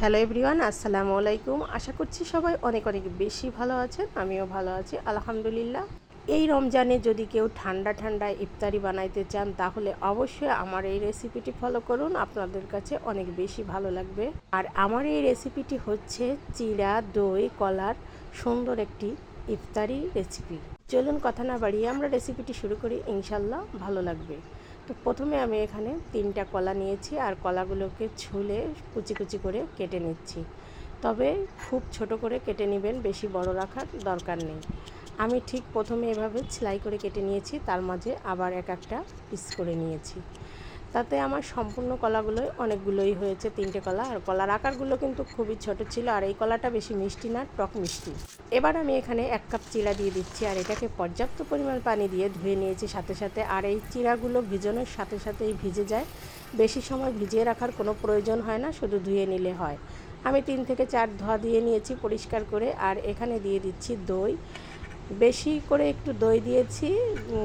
Hello everyone, আসসালামু আলাইকুম। আশা করছি সবাই অনেক অনেক বেশি ভালো আছেন, আমিও ভালো আছি, আলহামদুলিল্লাহ। এই রমজানে যদি কেউ ঠান্ডা ঠান্ডা ইফতারি বানাইতে চান, তাহলে অবশ্যই আমার এই রেসিপিটি ফলো করুন, আপনাদের কাছে অনেক বেশি ভালো লাগবে। আর আমার এই রেসিপিটি হচ্ছে চিড়া, দই, কলার, সুন্দর একটি ইফতারি রেসিপি। চলুন কথা না বাড়িয়ে আমরা রেসিপিটি শুরু করি, ইনশাল্লাহ ভালো লাগবে। তো প্রথমে আমি এখানে তিনটা কলা নিয়েছি আর কলাগুলোকে ছুলে কুচি কুচি করে কেটে নিচ্ছি। তবে খুব ছোট করে কেটে নেবেন, বেশি বড় রাখার দরকার নেই। আমি ঠিক প্রথমে এভাবে সেলাই করে কেটে নিয়েছি, তার মাঝে আবার এক একটা পিস করে নিয়েছি। তাতে আমার সম্পূর্ণ কলাগুলোই অনেকগুলোই হয়েছে, তিনটে কলা। আর কলার আকারগুলো কিন্তু খুবই ছোট ছিল, আর এই কলাটা বেশি মিষ্টি না, টক মিষ্টি। এবার আমি এখানে এক কাপ চিড়া দিয়ে দিচ্ছি, আর এটাকে পর্যাপ্ত পরিমাণ পানি দিয়ে ধুয়ে নিয়েছি সাথে সাথে। আর এই চিড়াগুলো ভিজানোর সাথে সাথেই ভিজে যায়। বেশি সময় ভিজিয়ে রাখার কোনো প্রয়োজন হয় না, শুধু ধুয়ে নিলে হয়। আমি তিন থেকে চার ধোয়া দিয়ে নিয়েছি পরিষ্কার করে, আর এখানে দিয়ে দিচ্ছি দই। বেশি করে একটু দই দিয়েছি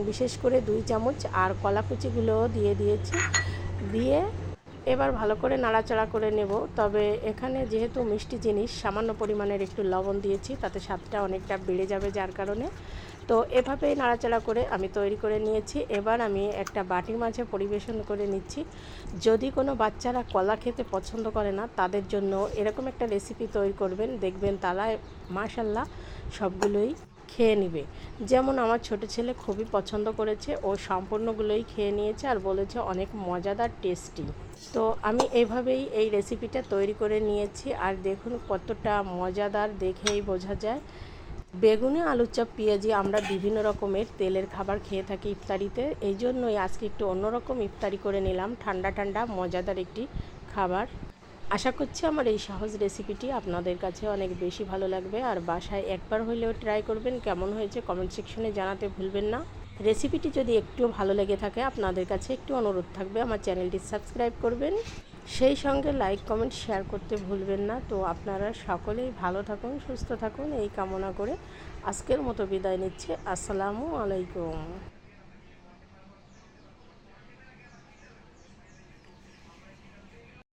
বিশেষ করে দুই চামচ আর কলা কুচিগুলোও দিয়ে দিয়েছি। দিয়ে এবার ভালো করে নাড়াচাড়া করে নেব। তবে এখানে যেহেতু মিষ্টি জিনিস, সামান্য পরিমাণের একটু লবণ দিয়েছি, তাতে স্বাদটা অনেকটা বেড়ে যাবে যার কারণে। তো এভাবেই নাড়াচাড়া করে আমি তৈরি করে নিয়েছি। এবার আমি একটা বাটির মাঝে পরিবেশন করে নিচ্ছি। যদি কোনো বাচ্চারা কলা খেতে পছন্দ করে না, তাদের জন্য এরকম একটা রেসিপি তৈরি করবেন। দেখবেন তারা মাশাল্লাহ সবগুলোই খেয়ে নিবে। যেমন আমার ছোট ছেলে খুবই পছন্দ করেছে, ও সম্পূর্ণগুলোই খেয়ে নিয়েছে আর বলেছে অনেক মজাদার টেস্টি। তো আমি এইভাবেই এই রেসিপিটা তৈরি করে নিয়েছি আর দেখুন কতটা মজাদার দেখেই বোঝা যায়। বেগুনে, আলুর চপ, পেঁয়াজি আমরা বিভিন্ন রকমের তেলের খাবার খেয়ে থাকি ইফতারিতে। এই জন্যই আজকে একটু অন্যরকম ইফতারি করে নিলাম, ঠান্ডা ঠান্ডা, মজাদার একটি খাবার। আশা করছি আমার এই সহজ রেসিপিটি আপনাদের কাছে অনেক বেশি ভালো লাগবে। আর বাসায় একবার হলেও ট্রাই করবেন, কেমন হয়েছে কমেন্ট সেকশনে জানাতে ভুলবেন না। রেসিপিটি যদি একটু ভালো লেগে থাকে, আপনাদের কাছে একটু অনুরোধ থাকবে, আমার চ্যানেলটি সাবস্ক্রাইব করবেন। সেই সঙ্গে লাইক কমেন্ট শেয়ার করতে ভুলবেন না। তো আপনারা সকলেই ভালো থাকুন, সুস্থ থাকুন, এই কামনা করে আজকের মতো বিদায় নিচ্ছে। আসসালামু আলাইকুম।